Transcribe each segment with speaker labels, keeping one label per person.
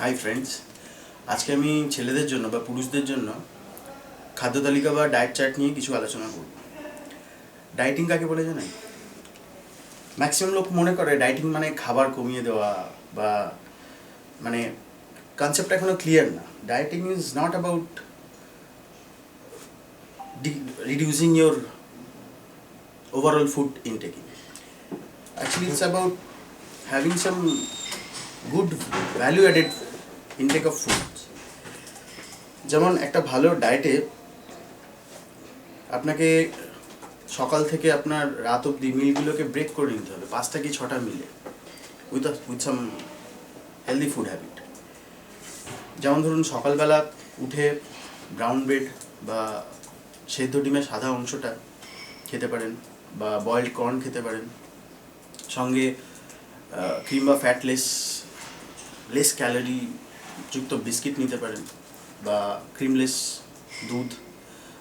Speaker 1: Hi friends আজকে আমি ছেলেদের জন্য বা পুরুষদের জন্য খাদ্য তালিকা বা ডায়েট চার্ট নিয়ে কিছু আলোচনা করব। ডায়েটিং কাকে বলে জানেন? ম্যাক্সিমাম লোক মনে করে ডায়েটিং মানে খাবার কমিয়ে দেওয়া বা মানে কনসেপ্ট এখনও ক্লিয়ার না। Dieting is not about reducing your overall food intaking actually, it's about having some good value added intake of food. যেমন একটা ভালো ডায়েটে আপনাকে সকাল থেকে আপনার রাত অবধি মিলগুলোকে ব্রেক করে নিতে হবে, পাঁচটা কি ছটা মিলে with with some healthy food habit যেমন ধরুন সকালবেলা উঠে ব্রাউন ব্রেড বা সেদ্ধ ডিমের সাদা অংশটা খেতে পারেন বা বয়েলড কর্ন খেতে পারেন। সঙ্গে ক্রিম বা ফ্যাটলেস লেস ক্যালোরি যুক্ত বিস্কিট নিতে পারেন বা ক্রিমলেস দুধ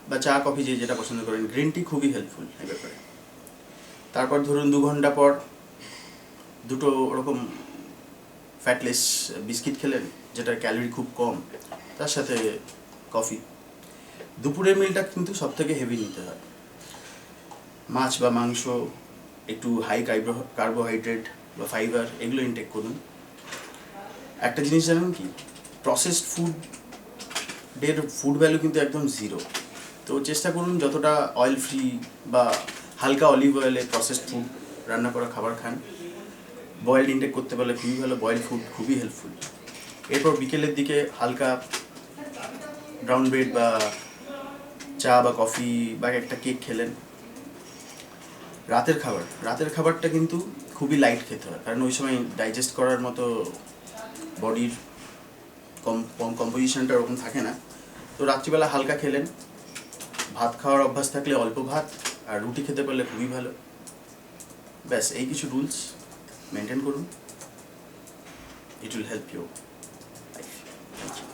Speaker 1: বা চা, কফি যে যেটা পছন্দ করেন। গ্রিন টি খুবই হেল্পফুল এই ব্যাপারে। তারপর ধরুন দু ঘণ্টা পর দুটো ওরকম ফ্যাটলেস বিস্কিট খেলেন, যেটার ক্যালোরি খুব কম, তার সাথে কফি। দুপুরের মিলটা কিন্তু সব থেকে হেভি নিতে হয়। মাছ বা মাংস, একটু হাই কার্বোহাইড্রেট বা ফাইবার এগুলো ইনটেক করুন। একটা জিনিস জানেন কি? প্রসেসড ফুড ডের ফুড ভ্যালু কিন্তু একদম জিরো তো চেষ্টা করুন যতটা অয়েল ফ্রি বা হালকা অলিভ অয়েলে প্রসেসড ফুড রান্না করা খাবার খান। বয়েলড ইনটেক করতে পারলে খুবই ভালো বয়েলড ফুড খুবই হেল্পফুল এরপর বিকেলের দিকে হালকা ব্রাউন ব্রেড বা চা বা কফি বা একটা কেক খেলেন। রাতের খাবার, রাতের খাবারটা কিন্তু খুবই লাইট খেতে হয়, কারণ ওই সময় ডাইজেস্ট করার মতো বডির কম কম্পোজিশনটা ওরকম থাকে না। তো রাত্রিবেলা হালকা খেলেন। ভাত খাওয়ার অভ্যাস থাকলে অল্প ভাত, আর রুটি খেতে পারলে খুবই ভালো। ব্যাস, এই কিছু রুলস মেনটেন করুন। It will help you